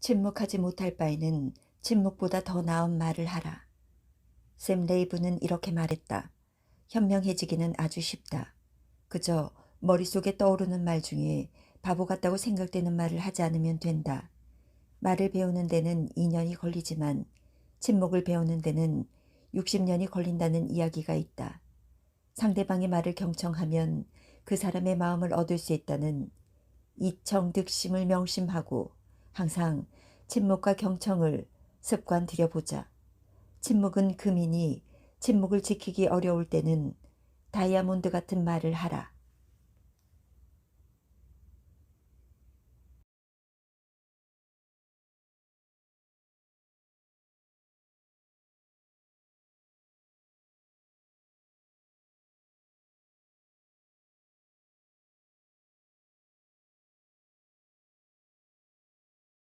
침묵하지 못할 바에는 침묵보다 더 나은 말을 하라. 샘 레이브는 이렇게 말했다. 현명해지기는 아주 쉽다. 그저 머릿속에 떠오르는 말 중에 바보 같다고 생각되는 말을 하지 않으면 된다. 말을 배우는 데는 2년이 걸리지만 침묵을 배우는 데는 60년이 걸린다는 이야기가 있다. 상대방의 말을 경청하면 그 사람의 마음을 얻을 수 있다는 이청득심을 명심하고 항상 침묵과 경청을 습관 들여보자. 침묵은 금이니 침묵을 지키기 어려울 때는 다이아몬드 같은 말을 하라.